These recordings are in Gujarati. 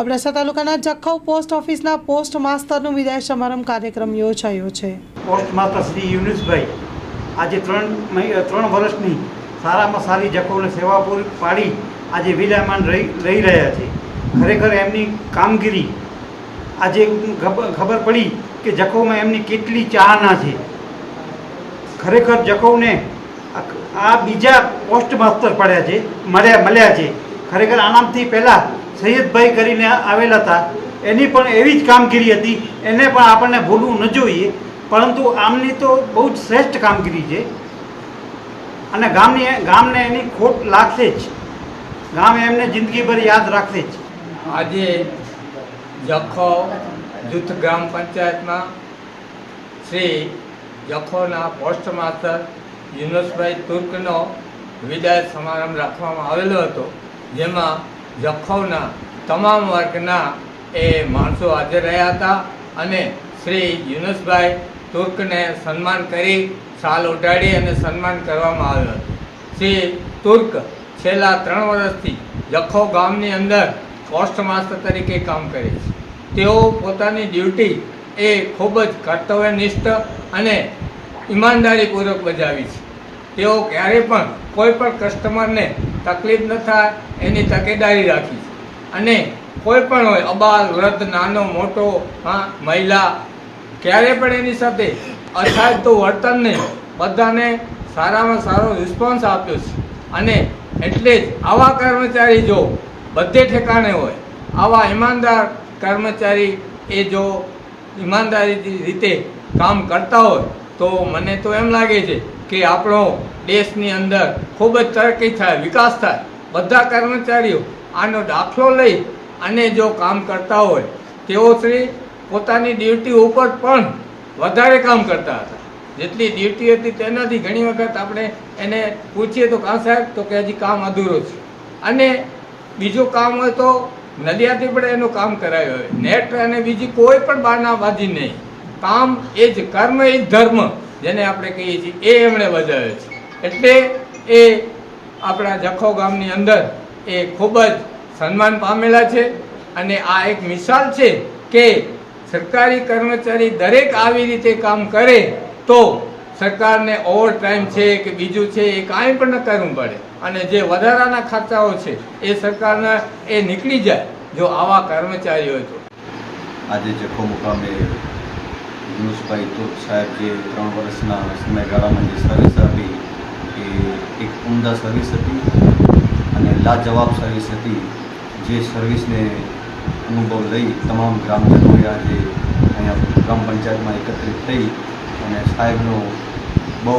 અબડાસા તાલુકાના જખૌ પોસ્ટ ઓફિસના પોસ્ટ માસ્તરનું વિદાય સમારંભ કાર્યક્રમ યોજાયો છે. પોસ્ટ માસ્તર શ્રી યુનુસભાઈ, આજે ત્રણ ત્રણ વર્ષની સારામાં સારી જખૌને સેવા પૂરી પાડી આજે વિરાયમાન રહી રહી રહ્યા છે. ખરેખર એમની કામગીરી, આજે ખબર પડી કે જખૌમાં એમની કેટલી ચાહના છે. ખરેખર જખૌને આ બીજા પોસ્ટ માસ્તર પડ્યા છે, મળ્યા મળ્યા છે. ખરેખર આનામથી પહેલાં સૈયદભાઈ કરીને આવેલા હતા. એની પણ એવી જ કામગીરી હતી. એને પણ આપણને ભૂલવું ન જોઈએ. પરંતુ આમની તો બહુ જ શ્રેષ્ઠ કામગીરી છે. અને ગામની ગામને એની ખોટ લાગશે જ. ગામ એમને જિંદગીભર યાદ રાખશે જ. આજે જખો જૂથ ગ્રામ પંચાયતમાં શ્રી જખોના પોસ્ટ માસ્ટર યુનુસભાઈ તુર્કનો વિદાય સમારંભ રાખવામાં આવેલો હતો. જેમાં જખૌના તમામ વર્ગના એ માણસો હાજર રહ્યા હતા અને શ્રી યુનુસભાઈ તુર્કને સન્માન કરી શાલ ઉડાડી અને સન્માન કરવામાં આવ્યું હતું. શ્રી તુર્ક છેલ્લા ત્રણ વર્ષથી જખો ગામની અંદર પોસ્ટ માસ્ટર તરીકે કામ કરે છે. તેઓ પોતાની ડ્યુટી એ ખૂબ જ કર્તવ્યનિષ્ઠ અને ઈમાનદારીપૂર્વક બજાવી છે. તેઓ ક્યારેય પણ કોઈ પણ કસ્ટમરને તકલીફ ન થાય, એની તકેદારી રાખી. અને કોઈ પણ હોય, અબાલ, વૃદ્ધ, નાનો, મોટો, હા, મહિલા, ક્યારે પણ એની સાથે અથાયતું વર્તન નહીં બધાને સારામાં સારો રિસ્પોન્સ આપ્યો છે. અને એટલે જ આવા કર્મચારી જો બધે ઠેકાણે હોય, આવા ઈમાનદાર કર્મચારી એ જો ઈમાનદારી રીતે કામ કરતા હોય, તો મને તો એમ લાગે છે કે આપણો દેશની અંદર ખૂબ જ તરક્કી થાય, વિકાસ થાય. બધા કર્મચારીઓ આનો દાખલો લઈ અને જો કામ કરતા હોય, તેઓ શ્રી પોતાની ડ્યુટી ઉપર પણ વધારે કામ કરતા હતા. જેટલી ડ્યુટી હતી તેનાથી ઘણી વખત આપણે એને પૂછીએ તો કાં સાહેબ, તો કે હજી કામ અધૂરો છે. અને બીજું કામ હોય તો નડિયાદથી પણ એનું કામ કરાયું હોય. નેટ અને બીજી કોઈ પણ બાનાબાજી નહીં. કામ એ જ કર્મ, એ જ ધર્મ. જેને આપણે કહીએ છીએ એ એમણે વધાર્યો છે. એટલે એ આપણા જખો ગામની અંદર એ ખૂબ જ સન્માન પામેલા છે અને આ એક મિસાલ છે કે સરકારી કર્મચારી દરેક આવી રીતે કામ કરે તો સરકારને ઓવર ટાઈમ છે કે બીજું છે એ કાંઈ પણ ન કરવું પડે. અને જે વધારાના ખર્ચાઓ છે એ સરકારના એ નીકળી જાય જો આવા કર્મચારીઓ તો આજે જખો મુકામે યુનુસભાઈ તુર્ક સાહેબ જે ત્રણ વર્ષના સમયગાળામાં જે સર્વિસ આપી એ એક ઉમદા સર્વિસ હતી અને લાજવાબ સર્વિસ હતી. જે સર્વિસને અનુભવ લઈ તમામ ગ્રામજનોએ આજે અહીંયા ગ્રામ પંચાયતમાં એકત્રિત થઈ અને સાહેબનો બહુ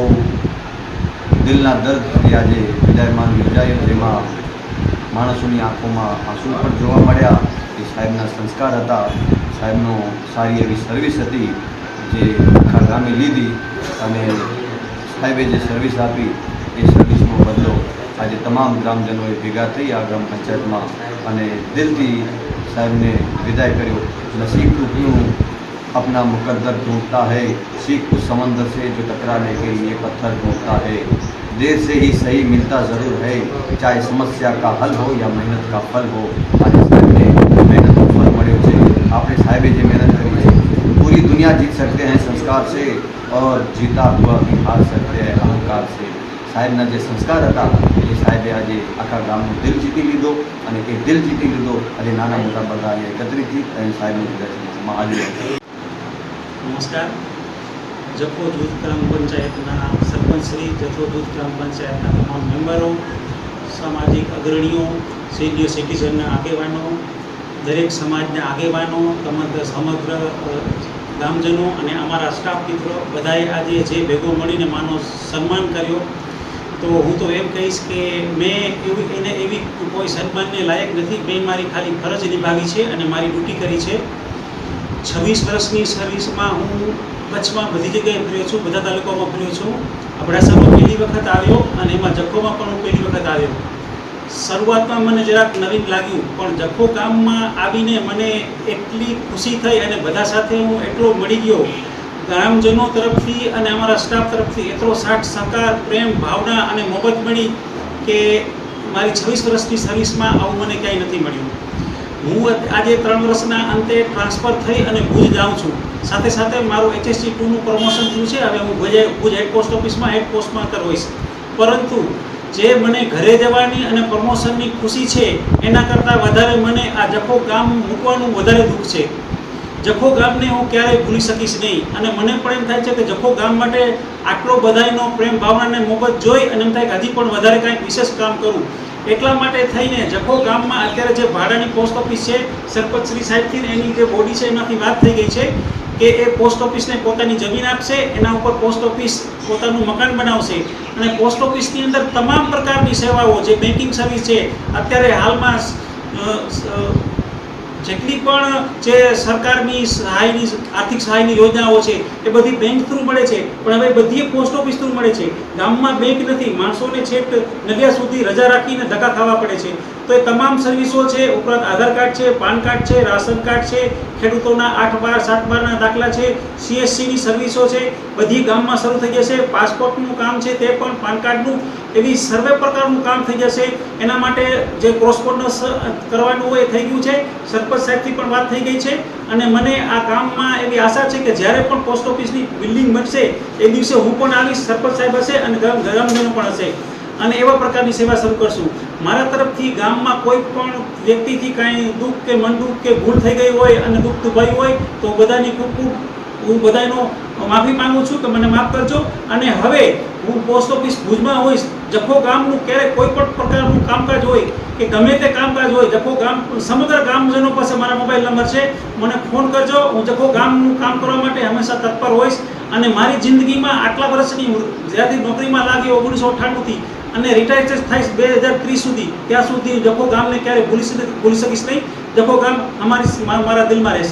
દિલના દર્દથી આજે વિદાયમાન યોજાયો, જેમાં માણસોની આંખોમાં આંસુ પણ જોવા મળ્યા. એ સાહેબના સંસ્કાર હતા. સાહેબનો સારી એવી સર્વિસ હતી. જે આખા ગામે લીધી અને સાહેબે જે સર્વિસ આપી એ સર્વિસનો બદલો આજે તમામ ગ્રામજનોએ ભેગા થઈ આ ગ્રામ પંચાયતમાં અને દિલથી સાહેબને વિદાય કર્યો નસીબ ટૂંકનું अपना मुकद्दर ढूंढता है सीख उस समंदर से जो टकराने के लिए पत्थर ढूंढता है देर से ही सही मिलता ज़रूर है चाहे समस्या का हल हो या મહેનત का ફલ हो આજે સાહેબને મહેનતનું ફળ મળ્યું છે दुनिया जीत सकते हैं संस्कार से और जीता हुआ भी हार सकते हैं અહંકાર से સાહેબના જે સંસ્કાર હતા એ સાહેબે આજે આખા ગામનો દિલ જીતી લીધો અને એ દિલ જીતી લીધો આજે નાના મોટા બધા અહીંયા એકત્રિત થઈ અને સાહેબનું વિદાય મહાદેવ નમસ્કાર જખો જૂથ ગ્રામ પંચાયતના સરપંચ શ્રી જખો જૂથ ગ્રામ પંચાયતના તમામ મેમ્બરો સામાજિક અગ્રણીઓ સિનિયર સિટીઝનના આગેવાનો દરેક સમાજના આગેવાનો સમગ્ર સમગ્ર અ, ગામજનો અને અમારા સ્ટાફ મિત્રો બધાએ આજે જે ભેગો મળીને માનો સન્માન કર્યો. તો હું તો એમ કહીશ કે મેં એવી એને એવી કોઈ સન્માનને લાયક નથી. મેં મારી ખાલી ફરજ નિભાવી છે અને મારી ડ્યુટી કરી છે. છવ્વીસ વર્ષની સર્વિસમાં હું કચ્છમાં બધી જગ્યાએ ફર્યો છું. બધા તાલુકામાં ફર્યો છું. અબડાસામાં પહેલી વખત આવ્યો અને એમાં જખોમાં પણ હું પહેલી વખત આવ્યો. શરૂઆતમાં મને જરાક નવીન લાગ્યું, પણ જખો ગામમાં આવીને મને એટલી ખુશી થઈ અને બધા સાથે હું એટલો મળી ગયો. ગ્રામજનો તરફથી અને અમારા સ્ટાફ તરફથી એટલો સાઠ સહકાર, પ્રેમ, ભાવના અને મોબત મળી કે મારી છવ્વીસ વર્ષની સર્વિસમાં આવું મને ક્યાંય નથી મળ્યું. હું આજે ત્રણ વર્ષના અંતે ટ્રાન્સફર થઈ અને ભુજ જાઉં છું. સાથે સાથે મારું એચએસસી ટુનું પ્રમોશન થયું છે. હવે હું ભુજ ભુજ હેડ પોસ્ટ ઓફિસમાં હેડ પોસ્ટમાં હોઈશ. પરંતુ જે મને ઘરે જવાની અને પ્રમોશનની ખુશી છે, એના કરતાં વધારે મને આ જખો ગામ મૂકવાનું વધારે દુઃખ છે. જખો ગામને હું ક્યારેય ભૂલી શકીશ નહીં. અને મને પણ એમ થાય છે કે જખો ગામ માટે આટલો બધાયનો પ્રેમ ભાવનાને મોહબ્બત જોઈ અને એમ થાય કે હજી પણ વધારે કાંઈક વિશેષ કામ કરું. એટલા માટે થઈને જખો ગામમાં અત્યારે જે ભાડાની પોસ્ટ ઓફિસ છે, સરપંચ શ્રી સાહેબથી એની જે બોડી છે એમાંથી વાત થઈ ગઈ છે. કે એ પોસ્ટ ઓફિસને પોતાની જમીન આપશે, એના ઉપર પોસ્ટ ઓફિસ પોતાનું મકાન બનાવશે અને પોસ્ટ ઓફિસની અંદર તમામ પ્રકારની સેવાઓ, જે બેન્કિંગ સર્વિસ છે, અત્યારે હાલમાં જેટલી પણ જે સરકારની સહાયની, આર્થિક સહાયની યોજનાઓ છે, એ બધી બેંક થ્રુ મળે છે. પણ હવે બધી પોસ્ટ ઓફિસ થ્રુ મળે છે. ગામમાં બેંક નથી. માણસોને છેક નદિયા સુધી રજા રાખીને ધક્કા ખાવા પડે છે. તો એ તમામ સર્વિસો છે, ઉપરાંત આધાર કાર્ડ છે, પાન કાર્ડ છે, રાશન કાર્ડ છે, ખેડૂતોના આઠ બાર, સાત બારના દાખલા છે સીએસસીની સર્વિસો છે, બધી ગામમાં શરૂ થઈ જશે. પાસપોર્ટનું કામ છે તે પણ પાન કાર્ડનું એવી સર્વે પ્રકારનું કામ થઈ જશે. એના માટે જે કોરસ્પોન્ડન્સ કરવાનું હોય એ થઈ ગયું છે. સરપંચ સાહેબથી પણ વાત થઈ ગઈ છે અને મને આ કામમાં એવી આશા છે કે જ્યારે પણ પોસ્ટ ઓફિસની બિલ્ડિંગ બનશે, એ દિવસે હું પણ આવીશ, સરપંચ સાહેબ હશે અને ગ્રામજનો પણ હશે. અને એવા પ્રકારની સેવા શરૂ કરશું. મારા તરફથી ગામમાં કોઈ પણ વ્યક્તિથી કાંઈ દુઃખ કે મન દુઃખ કે ભૂલ થઈ ગઈ હોય અને દુઃખ દુભાયું હોય, તો બધાની ખૂબ ખૂબ હું બધાનો માફી માંગુ છું કે મને માફ કરજો. અને હવે હું પોસ્ટ ઓફિસ ભુજમાં હોઈશ, જખો ગામનું ક્યારેક કોઈ પણ પ્રકારનું કામકાજ હોય કે ગમે તે કામકાજ હોય, જખો ગામ, સમગ્ર ગામજનો પાસે મારા મોબાઈલ નંબર છે. મને ફોન કરજો. હું જખો ગામનું કામ કરવા માટે હંમેશા તત્પર હોઈશ. અને મારી જિંદગીમાં આટલા વર્ષની જ્યાંથી નોકરીમાં લાગી ઓગણીસો અઠ્ઠાણુંથી અને રિટાયર થઈશ બે હજાર ત્રીસ સુધી, ત્યાં સુધી જખો ગામને ક્યારેય ભૂલી ભૂલી શકીશ નહીં. જખો ગામ અમારી મારા દિલમાં રહેશે.